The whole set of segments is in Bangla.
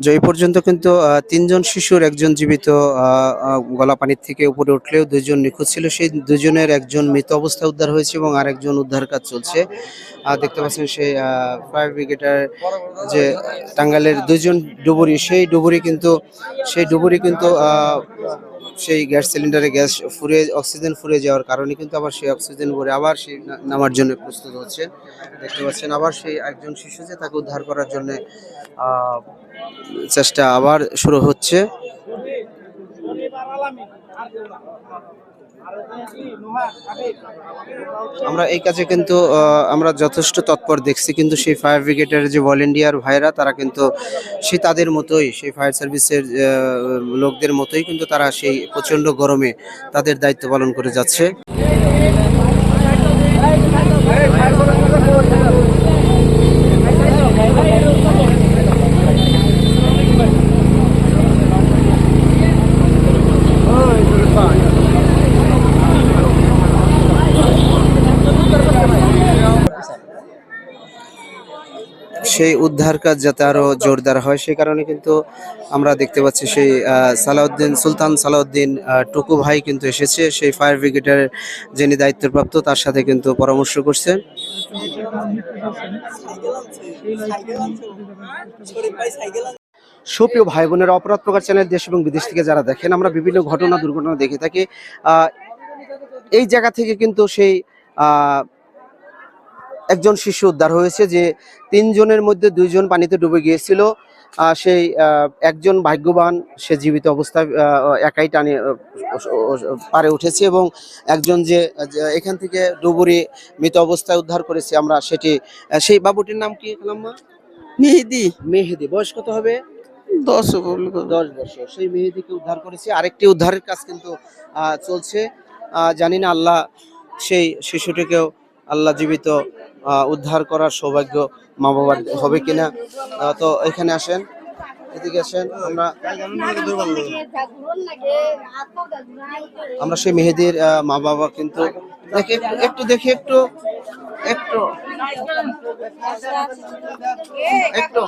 যে এই পর্যন্ত কিন্তু তিনজন শিশুর একজন জীবিত গলা পানির থেকে উপরে উঠলেও দুজন নিখোঁজ ছিল। সেই দুজনের একজন মৃত অবস্থায় উদ্ধার হয়েছে এবং আরেকজন উদ্ধার কাজ চলছে। দেখতে পাচ্ছেন সেই ফায়ার ব্রিগেডের যে টাঙ্গালের দুজন ডুবুরি, সেই ডুবুরি কিন্তু, সেই ডুবুরি কিন্তু সেই গ্যাস সিলিন্ডারে গ্যাস ফুরিয়ে, অক্সিজেন ফুরিয়ে যাওয়ার কারণে কিন্তু আবার সেই অক্সিজেন ভরে আবার সেই নামার জন্য প্রস্তুত হচ্ছে। দেখতে পাচ্ছেন আবার সেই একজন শিশু যে তাকে উদ্ধার করার জন্য চেষ্টা আবার শুরু হচ্ছে। আমরা এই কাজে কিন্তু আমরা যথেষ্ট তৎপর দেখছি, কিন্তু সেই ফায়ার ব্রিগেডের যে ভলেন্টিয়ার ভাইরা তারা কিন্তু সে তাদের মতোই, সেই ফায়ার সার্ভিসের লোকদের মতোই কিন্তু তারা সেই প্রচণ্ড গরমে তাদের দায়িত্ব পালন করে যাচ্ছে। সেই উদ্ধার কাজ যাতে আরও জোরদার হয়, সেই কারণে কিন্তু আমরা দেখতে পাচ্ছি সেই সালাউদ্দিন, সুলতান সালাউদ্দিন টুকু ভাই কিন্তু এসেছে। সেই ফায়ার ব্রিগেডের যিনি দায়িত্বপ্রাপ্ত, তার সাথে কিন্তু পরামর্শ করছে। সুপ্রিয় ভাই বোনের অপরাধ প্রকার চ্যানেল দেশ এবং বিদেশ থেকে যারা দেখেন, আমরা বিভিন্ন ঘটনা, দুর্ঘটনা দেখে থাকি। এই জায়গা থেকে কিন্তু সেই একজন শিশু উদ্ধার হয়েছে যে তিনজনের মধ্যে দুইজন পানিতে ডুবে গিয়েছিল। সেই একজন ভাগ্যবান সে জীবিত অবস্থায় একাই টানে পারে উঠেছে এবং একজন যে এখান থেকে ডুবুরি মৃত অবস্থায় উদ্ধার করেছে আমরা সেটি সেই বাবুটির নাম কি খালাম্মা মেহেদি। মেহেদি। বয়স কত হবে? দশ দশ বছর। সেই মেহেদিকে উদ্ধার করেছে। আরেকটি উদ্ধারের কাজ কিন্তু চলছে। জানি না আল্লাহ সেই শিশুটিকেও আল্লাহ জীবিত উদ্ধার করার সৌভাগ্য মা বাবার হবে কিনা? তো এখানে আসেন, এদিকে আসেন, আমরা আমরা সেই মেহেদির মা বাবা কিন্তু একটু দেখে, একটু একটু। একটু।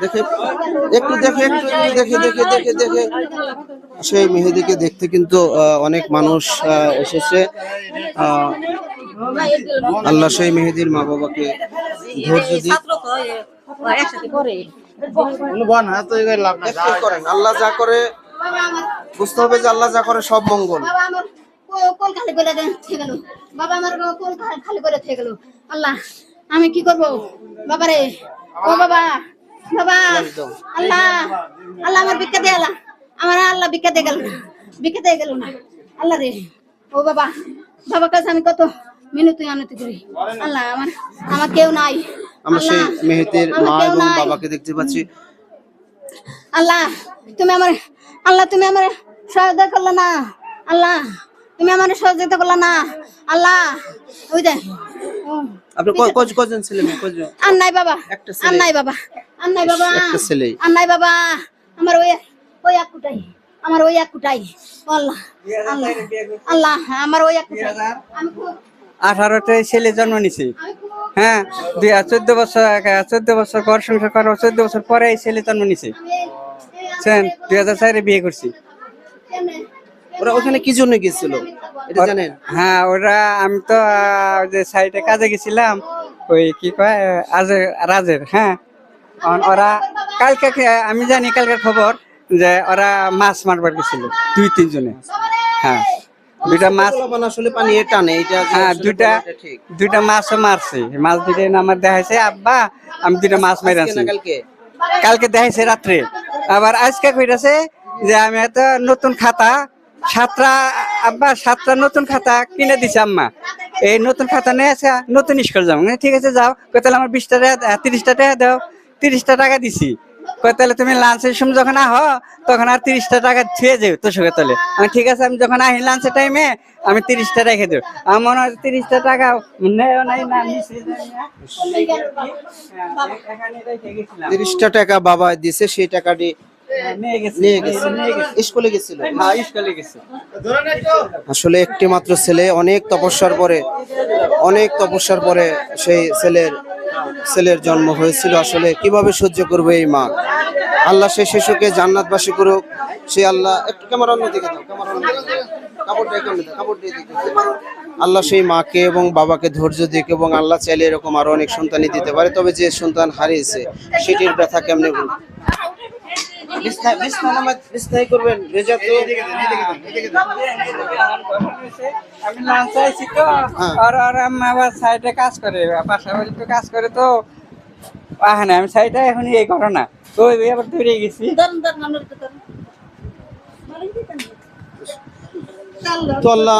দেখে, একটু দেখে একটু দেখে দেখে দেখে দেখে। সেই মেহেদিকে দেখতে কিন্তু অনেক মানুষ এসেছে। আল্লাহ সেই মেহেদির মা বাবাকে ধৈর্য আল্লাহ যা করে, বুঝতে হবে যে আল্লাহ যা করে সব মঙ্গল। খালি করে থেকে গেল বাবা আমার খালি করে থেকে গেল। আল্লাহ, আমি কি করব? বাবা রে ও বাবা বাবা আল্লাহ আল্লাহ আমার ভিক্ষা দিয়ে আল্লাহ আমার আল্লাহ ভিক্ষা দিয়ে গেল না ভিক্ষা দিয়ে গেল না। আল্লাহ রে ও বাবা বাবার কাছে আমি কত মিনতি আনতি করি। আল্লাহ আমার আমার কেউ নাই। আমরা সেই আল্লাহ, আমার মা কেউ এবং নাই। বাবাকে দেখতে পাচ্ছি। আল্লাহ তুমি আমার আল্লাহ তুমি আমার সহায়তা করলে না। আল্লাহ তুমি আমার সহযোগিতা করলে না। আল্লাহ ওই দে ও, আপনি ক- কজ- কজন ছেলে মেয়ে? আর নাই বাবা একটা ছেলে। আর নাই বাবা আর নাই বাবা। একটা ছেলেই। আর নাই বাবা আমার ওই ওই এক কুটাই আমার ওই এক আল্লাহ আল্লাহ আল্লাহ আমার ওই এক কুটাই আমি খুব ছেলে জন্ম নিছে। হ্যাঁ দুই চোদ্দ বছর চোদ্দ বছর ঘর সংসার করার চোদ্দ বছর পরে এই ছেলে জন্ম নিছে। দুই হাজার চারে বিয়ে করছি। ওরা ওখানে কি জন্য গেছিল? এটা জানেন? হ্যাঁ ওরা আমি তো যে সাইডে কাজে গেছিলাম ওই কি কয় রাজের হ্যাঁ? ওরা কালকে আমি জানি কালকের খবর যে ওরা মাছ মারবার গেছিল দুই তিনজনে। হ্যাঁ। দুইটা মাছ আসলে পানি টানে এটা হ্যাঁ দুইটা দুইটা মাছও মারছে। মাছ দুইটা আমার দেখাইছে আব্বা আমি দুইটা মাছ মারি না কালকে? কালকে দেখাইছে রাত্রে। আবার আজকে কইতাছে যে আমি এত নতুন খাতা সাতটা, আব্বা, সাতটা নতুন খাতা কিনে দিছে আম্মা। এই নতুন খাতা নিয়ে আসা নতুন স্কুল যাব। ঠিক আছে, যাও। তাহলে আমার বিশটা টাকা তিরিশটা টাকা দাও। তিরিশটা টাকা দিছি। তাহলে তুমি লাঞ্চের সময় যখন আহ, তখন আর তিরিশটা টাকা ছুঁয়ে যাও তোর সঙ্গে তাহলে। আমি ঠিক আছে, আমি যখন আহি লাঞ্চের টাইমে আমি তিরিশটা রেখে দেবো। আমার মনে হয় তিরিশটা টাকা নেও নাই না। তিরিশটা টাকা বাবা দিছে, সেই টাকাটি স্কুলে গেছিল। আসলে একটি মাত্র ছেলে অনেক তপস্যার পরে অনেক তপস্যার পরে সেই ছেলের ছেলের জন্ম হয়েছিল। আসলে কীভাবে সহ্য করবে এই মা? আল্লাহ সেই শিশুকে জান্নাতবাসী করুক। সে আল্লাহ একটু ক্যামেরা অন্য দিকে দাও ক্যামেরা অন্য দিকে দাও। কাপড়টা এখানে দাও, কাপড় দিয়ে আল্লাহ সেই মাকে এবং বাবাকে ধৈর্য দিক এবং আল্লাহ চাইলে এরকম আরও অনেক সন্তানই দিতে পারে। তবে যে সন্তান হারিয়েছে সেটির ব্যথা কেমনে বিছনা বিছনা নামাজ বিছনাই করবেন রেজা তো আমি লাঞ্চ আইছি তো হ্যাঁ। আর আর আম্মা আবার সাইডে কাজ করে পাশাপাশি তো কাজ করে তো আহ না আমি সাইডে এখন এই করো না তো ওই আবার দূরে গেছি তো আল্লাহ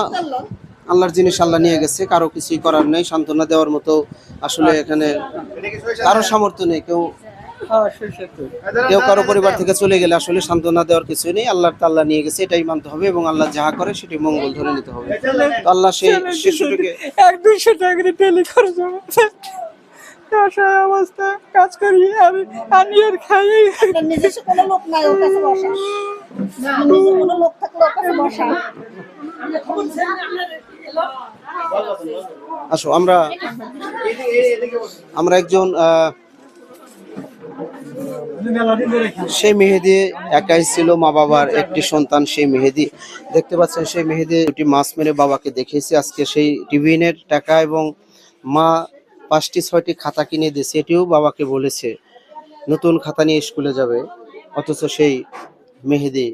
আল্লাহর জিনিস আল্লাহ নিয়ে গেছে কারও কিছুই করার নেই সান্ত্বনা দেওয়ার মতো আসলে এখানে কারও সামর্থ্য নেই কেউ। কেউ কারও পরিবার থেকে চলে গেলে আসলে সান্ত্বনা দেওয়ার কিছু নেই আল্লাহর তাল্লাহ নিয়ে গেছে এটাই মানতে হবে এবং আল্লাহ যাহা করে সেটি মঙ্গল ধরে নিতে হবে। আল্লাহ সেই শিশুটিকে এক দুশো টাকা টেলি খরচ হবে। অসহায় অবস্থা কাজ করি আমি আনি আর খাই নিজস্ব কোনো লোক নাই ওর কাছে বসা। নিজের কোনো লোক থাকলে ওর কাছে বসা। আসো আমরা আমরা একজন আহ, সেই মেহেদি একাই ছিল মা বাবার একটি সন্তান, সেই মেহেদি। দেখতে পাচ্ছেন, সেই মেহেদি দুটি মাছ মেরে বাবাকে দেখিয়েছে। আজকে সেই টিফিনের টাকা এবং মা পাঁচটি, ছয়টি খাতা কিনে দিয়েছে। এটিও বাবাকে বলেছে, নতুন খাতা নিয়ে স্কুলে যাবে। অথচ সেই মেহেদি।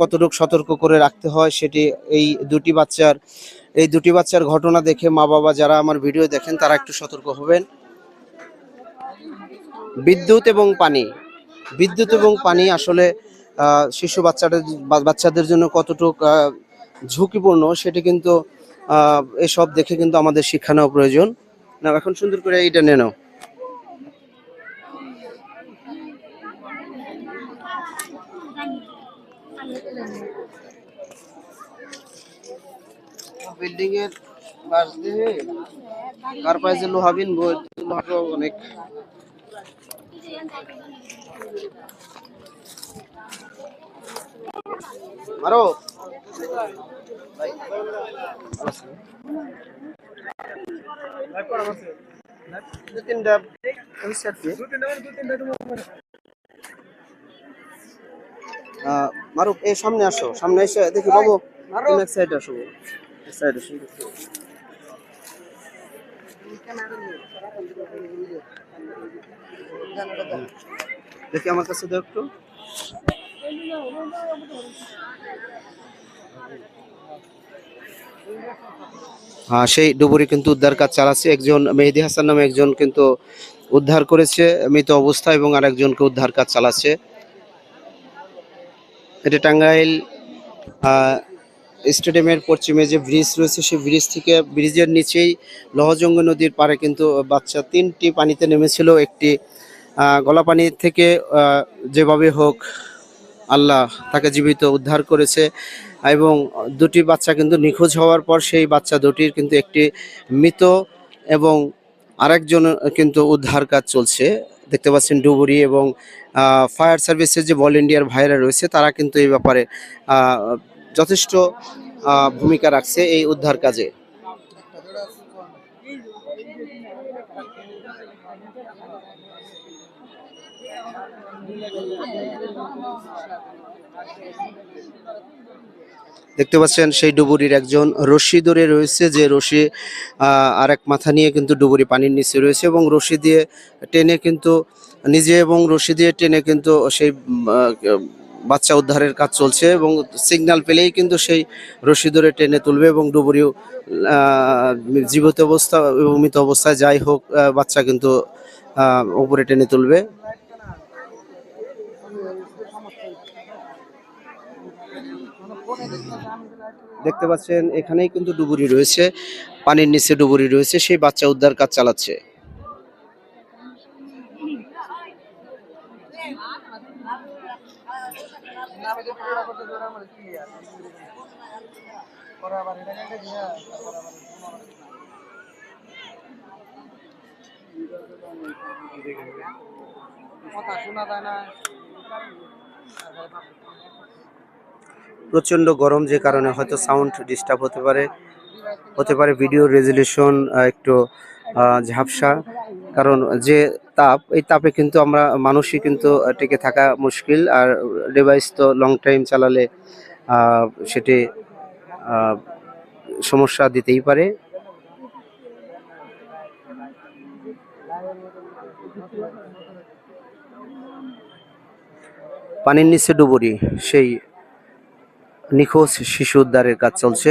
কতটুকু সতর্ক করে রাখতে হয় সেটি এই দুটি বাচ্চার, এই দুটি বাচ্চার ঘটনা দেখে মা বাবা যারা আমার ভিডিও দেখেন তারা একটু সতর্ক হবেন। বিদ্যুৎ এবং পানি। বিদ্যুৎ এবং পানি আসলে শিশু বাচ্চাদের বাচ্চাদের জন্য কতটুক ঝুঁকিপূর্ণ সেটি কিন্তু এসব দেখে কিন্তু আমাদের শিক্ষা নেওয়া প্রয়োজন। না এখন সুন্দর করে এইটা নিয়ে নাও। বিল্ডিং এর বাস দিয়ে কার পায়ে যে লোহা বিনবো লোহাটা অনেক। আরও দু তিনটা ওই set দিয়ে। আহ, মারুফ এই সামনে আসো সামনে এসে দেখি বাবু। তুমি এক সাইড আসো এক সাইড আসো। দেখি আমার কাছে দাও একটু। হ্যাঁ সেই ডুবুরি কিন্তু উদ্ধার কাজ চালাচ্ছে। একজন মেহেদি হাসান নামে একজন কিন্তু উদ্ধার করেছে মৃত অবস্থা এবং আরেকজনকে উদ্ধার কাজ চালাচ্ছে। এটা টাঙ্গাইল স্টেডিয়ামের পশ্চিমে যে ব্রিজ রয়েছে, সেই ব্রিজ থেকে ব্রিজের নিচেই লহজঙ্গ নদীর পাড়ে কিন্তু বাচ্চা তিনটি পানিতে নেমেছিল। একটি গলা পানি থেকে যেভাবে হোক আল্লাহ তাকে জীবিত উদ্ধার করেছে এবং দুটি বাচ্চা কিন্তু নিখোঁজ হওয়ার পর সেই বাচ্চা দুটির কিন্তু একটি মৃত এবং আরেকজন কিন্তু উদ্ধার কাজ চলছে। দেখতে পাচ্ছেন ডুবুরি এবং ফায়ার সার্ভিসের যে ভলেন্টিয়ার ভাইরা রয়েছে, তারা কিন্তু এই ব্যাপারে যথেষ্ট ভূমিকা রাখছে এই উদ্ধার কাজে। দেখতে পাচ্ছেন সেই ডুবুরির একজন রশি ধরে রয়েছে যে রশি আহ, আরেক মাথা নিয়ে কিন্তু ডুবুরি পানির নিচে রয়েছে এবং রশি দিয়ে টেনে কিন্তু নিজে এবং রশি দিয়ে টেনে কিন্তু সেই বাচ্চা উদ্ধারের কাজ চলছে এবং সিগন্যাল পেলেই কিন্তু সেই রশি ধরে টেনে তুলবে এবং ডুবুরিও জীবিত অবস্থা এবং মৃত অবস্থায় যাই হোক বাচ্চা কিন্তু উপরে টেনে তুলবে। দেখতে পাচ্ছেন, এখানেই কিন্তু ডুবুরি রয়েছে, পানির নিচে ডুবুরি রয়েছে, সেই বাচ্চা উদ্ধার কাজ চালাচ্ছে। প্রচণ্ড গরম যে কারণে হয়তো সাউন্ড ডিস্টার্ব হতে পারে। হতে পারে ভিডিও রেজলিউশন একটু ঝাপসা। কারণ যে তাপ, এই তাপে কিন্তু আমরা, মানুষই কিন্তু টিকে থাকা মুশকিল। আর ডিভাইস তো লং টাইম চালালে সেটি সমস্যা দিতেই পারে। পানির নিচে ডুবুরি, সেই নিখোঁজ শিশু উদ্ধারের কাজ চলছে।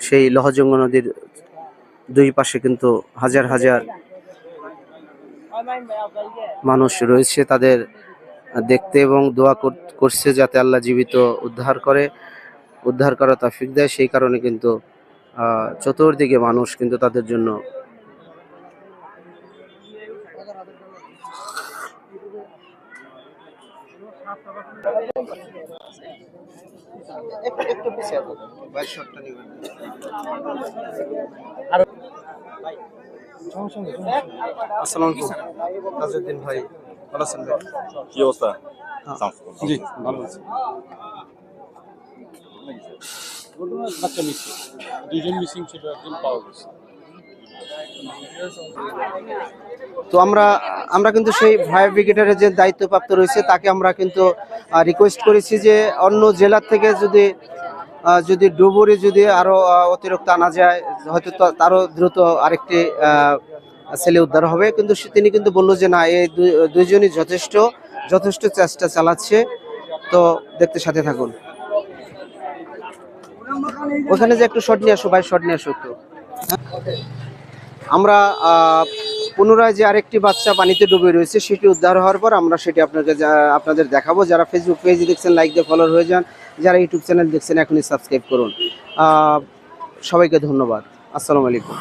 সেই লহজঙ্গ নদীর দুই পাশে কিন্তু হাজার হাজার মানুষ রয়েছে তাদের দেখতে এবং দোয়া কর- করছে যাতে আল্লাহ জীবিত উদ্ধার করে, উদ্ধার করা তাফিক দেয়। সেই কারণে কিন্তু চতুর্দিকে মানুষ কিন্তু তাদের জন্য আসসালামু আলাইকুম। তাজউদ্দিন ভাই ভালো আছেন ভাই? কি অবস্থা? জি ভালো আছি। বাচ্চা মিসিং দুজন মিসিং ছিল একজন পাওয়া গেছে। তো আমরা আমরা কিন্তু সেই ফায়ার ব্রিগেডের যে দায়িত্বপ্রাপ্ত রয়েছে তাকে আমরা কিন্তু রিকোয়েস্ট করেছি যে অন্য জেলার থেকে যদি যদি ডুবুরি যদি আরও আহ, অতিরিক্ত আনা যায় হয়তো তারও দ্রুত আরেকটি ছেলে উদ্ধার হবে। কিন্তু তিনি কিন্তু বলল যে না এই দুই- দুইজনই যথেষ্ট যথেষ্ট চেষ্টা চালাচ্ছে। তো দেখতে সাথে থাকুন। ওখানে যে একটু শট নিয়ে আসো ভাই শট নিয়ে আসো একটু। আমরা পুনরায় যে আরেকটি বাচ্চা পানিতে ডুবে রয়েছে, সেটি উদ্ধার হওয়ার পর আমরা সেটি আপনাকে আপনাদের দেখাবো। যারা ফেসবুক পেজ দেখছেন লাইক দিয়ে ফলো হয়ে যান। যারা ইউটিউব চ্যানেল দেখছেন, এখনই সাবস্ক্রাইব করুন। সবাইকে ধন্যবাদ। আসসালামু আলাইকুম।